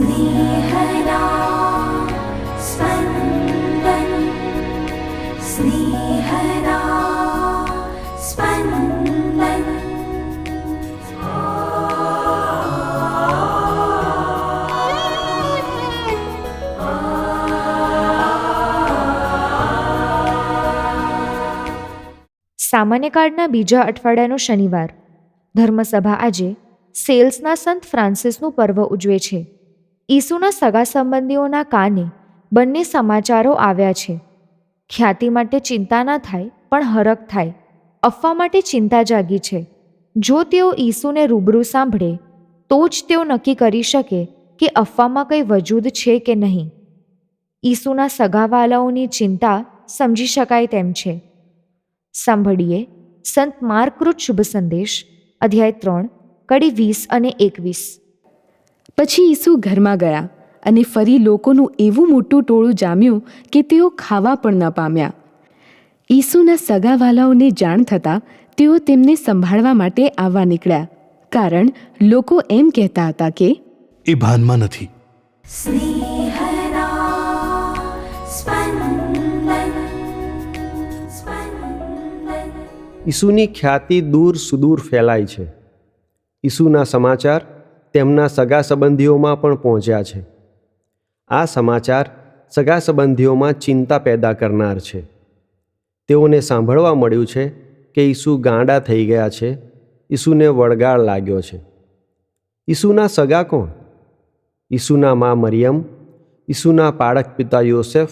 स्नेहदा स्पन्दन् स्नेहदा स्पन्दन् સામાન્ય કાળના બીજા અઠવાડિયાનો શનિવાર ધર્મસભા આજે સેલ્સના સંત ફ્રાન્સિસનું પર્વ ઉજવે છે ઈસુના સગા સંબંધીઓના કાને બંને સમાચારો આવ્યા છે. ખ્યાતિ માટે ચિંતા ન થાય, પણ હરખ થાય. અફવા માટે ચિંતા જાગી છે. જો તેઓ ઈસુને રૂબરૂ સાંભળે, તો જ તેઓ નક્કી કરી શકે કે અફવામાં કંઈ વજૂદ છે કે નહીં. ઈસુના સગાવાલાઓની ચિંતા સમજી શકાય તેમ છે. સાંભળીએ સંત માર્કૃત શુભ સંદેશ, અધ્યાય ત્રણ, કડી વીસ અને એકવીસ. પછી ઈસુ ઘરમાં ગયા અને ફરી લોકોનું એવું મોટું ટોળું જામ્યું કે તેઓ ખાવા પણ ન પામ્યા. ઈસુના સગાવાલાઓને જાણ થતાં તેઓ તેમને સંભાળવા માટે આવવા નીકળ્યા કારણ લોકો એમ કહેતા હતા કે એ ભાનમાં નથી. ઈસુની ખ્યાતિ દૂર સુદૂર ફેલાય છે. ઈસુના સમાચાર તેમના સગા સંબંધીઓમાં પણ પહોંચ્યા છે. આ સમાચાર સગા સંબંધીઓમાં ચિંતા પેદા કરનાર છે. તેઓને સાંભળવા મળ્યું છે કે ઈસુ ગાંડા થઈ ગયા છે, ઈસુને વળગાળ લાગ્યો છે. ઈસુના સગા કોણ? ઈસુના મા મરિયમ, ઈસુના પાળક પિતા યોસેફ,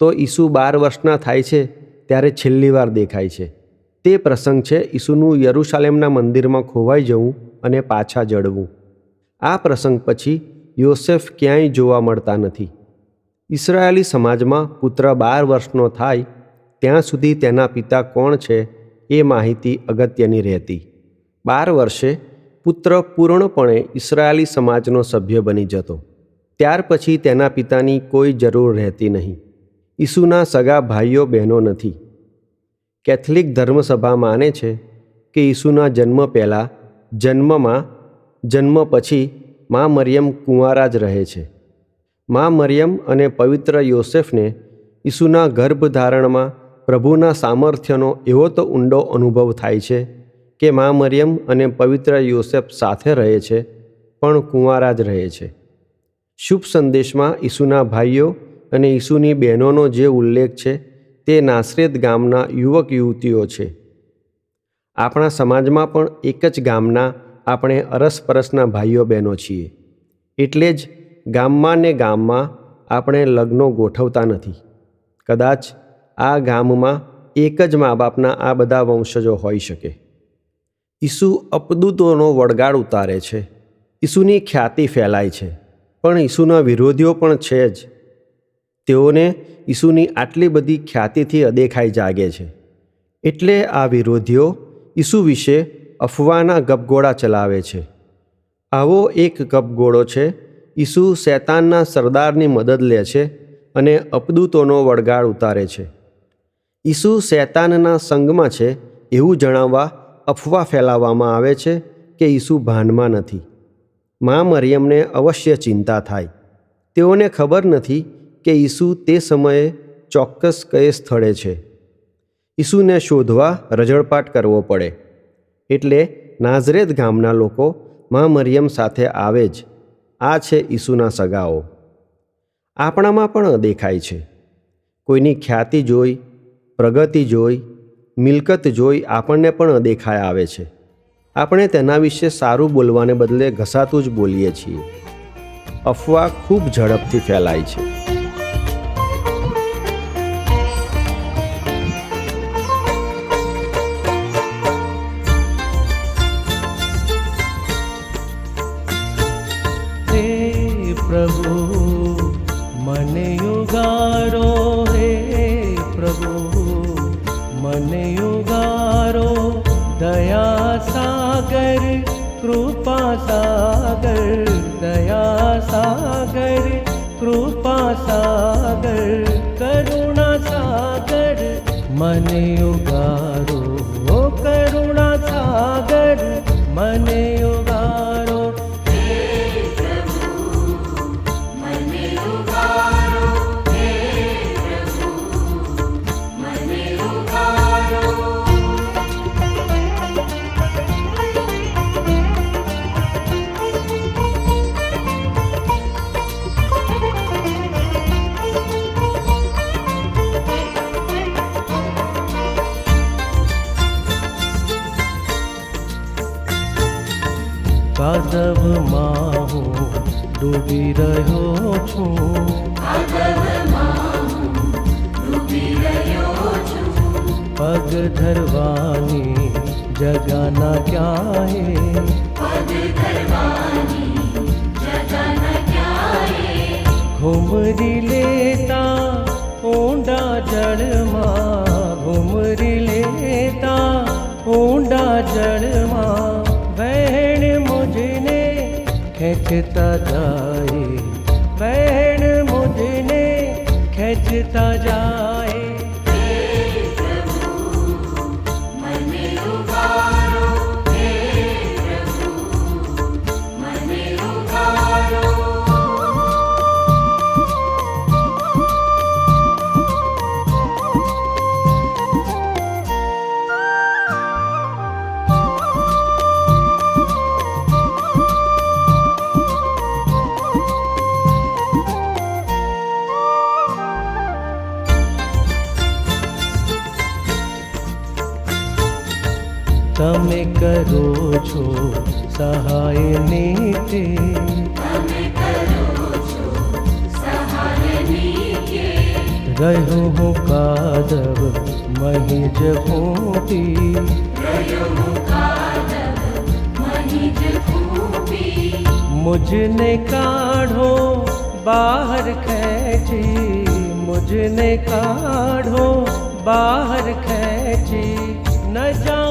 તો ઈસુ બાર વર્ષના થાય છે ત્યારે છેલ્લી વાર દેખાય છે. તે પ્રસંગ છે ઈસુનું યરુશાલેમના મંદિરમાં ખોવાઈ જવું અને પાછા જડવું. આ પ્રસંગ પછી યોસેફ ક્યાંય જોવા મળતા નથી. ઇસરાયેલી સમાજમાં પુત્ર બાર વર્ષનો થાય, ત્યાં સુધી તેના પિતા કોણ છે એ માહિતી અગત્યની રહેતી. બાર વર્ષે પુત્ર પૂર્ણપણે ઇસરાયેલી સમાજનો સભ્ય બની જતો. ત્યાર પછી તેના પિતાની કોઈ જરૂર રહેતી નહીં. ઈસુના સગા ભાઈઓ બહેનો નથી. કેથલિક ધર્મસભા માને છે કે ઈસુના જન્મ પહેલાં જન્મમાં જન્મ પછી મા મરિયમ કુંવારા જ રહે છે. મા મરિયમ અને પવિત્ર યોસેફને ઈસુના ગર્ભધારણમાં પ્રભુના સામર્થ્યનો એવો તો ઊંડો અનુભવ થાય છે કે મા મરિયમ અને પવિત્ર યોસેફ સાથે રહે છે, પણ કુંવારા જ રહે છે. શુભ સંદેશમાં ઈસુના ભાઈઓ અને ઈસુની બહેનોનો જે ઉલ્લેખ છે તે નાસરેત ગામના યુવક યુવતીઓ છે. આપણા સમાજમાં પણ એક જ ગામના આપણે અરસપરસના ભાઈઓ બહેનો છીએ. એટલે જ ગામમાં ને ગામમાં આપણે લગ્નો ગોઠવતા નથી. કદાચ આ ગામમાં એક જ મા બાપના આ બધા વંશજો હોઈ શકે. ઈસુ અપદૂતોનો વળગાડ ઉતારે છે. ઈસુની ખ્યાતિ ફેલાય છે. પણ ઈસુના વિરોધીઓ પણ છે જ. તેઓને ઈસુની આટલી બધી ખ્યાતિથી અદેખાઈ જાગે છે. એટલે આ વિરોધીઓ ઈસુ વિશે અફવાના ગપગોળા ચલાવે છે. આવો એક ગપગોળો છે. ઈસુ શૈતાનના સરદારની મદદ લે છે અને અપદૂતોનો વળગાડ ઉતારે છે. ઈસુ શૈતાનના સંગમાં છે એવું જણાવવા અફવા ફેલાવવામાં આવે છે કે ઈસુ ભાનમાં નથી. મા મરિયમને અવશ્ય ચિંતા થાય. તેઓને ખબર નથી કે ઈસુ તે સમયે ચોક્કસ કયે સ્થળે છે. ઈસુને શોધવા રજળપાટ કરવો પડે. એટલે નાઝરેત ગામના લોકો મા મરિયમ સાથે આવે જ. આ છે ઈસુના સગાઓ. આપણામાં પણ દેખાય છે. કોઈની ખ્યાતિ જોઈ, પ્રગતિ જોઈ, મિલકત જોઈ આપણને પણ દેખાય આવે છે. આપણે તેના વિશે સારું બોલવાને બદલે ઘસાતું જ બોલીએ છીએ. અફવા ખૂબ ઝડપથી ફેલાય છે. सागर कृपा सागर दया सागर कृपा सागर करुणा सागर मन उगारो करुणा सागर मन ડૂબી રહ્યો છું પગ ધરવાની જગાના ક્યાંય ઘુમરી લેતા ઊંડા જળમાં ઘુમરી લેતા ઊંડા જળમાં ખેંચતા જાય બહેન મુજને ખેંચતા જાય તમે કરો છો સહાય ને તે રહ્યો હું કાદવ મહી જ ખૂટી મુજને કાઢો બહાર ખેંચી मुझने काढ़ो बाहर खेची न जा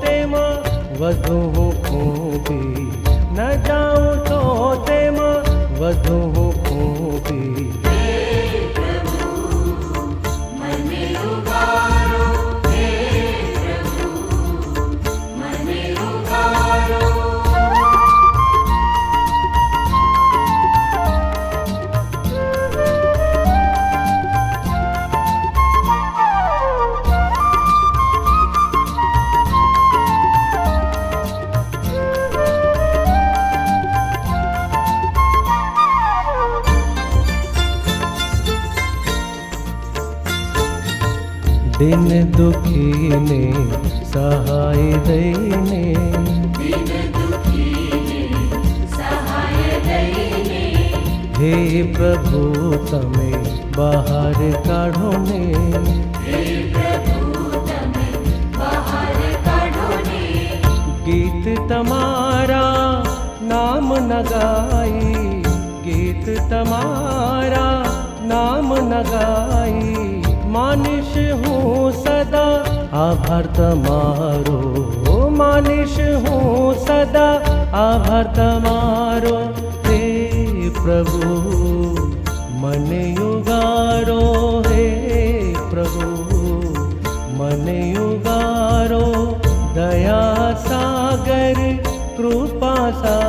તેમાં વધુ હું ખૂબી ન જાઉં તો તેમાં વધુ હું ખૂબી दिन। दुखी ने सहाय देने। हे प्रभु तमें बाहर काढ़ो ने। गीत तमारा नाम न गाई। गीत तमारा नाम न गाई। માનિશ હું સદા. આભાર તમારો. માનીશ હું સદા. આભાર તમારો. હે પ્રભુ, મને યુગારો હે પ્રભુ, મને યુગારો દયા સાગર, કૃપા સાગર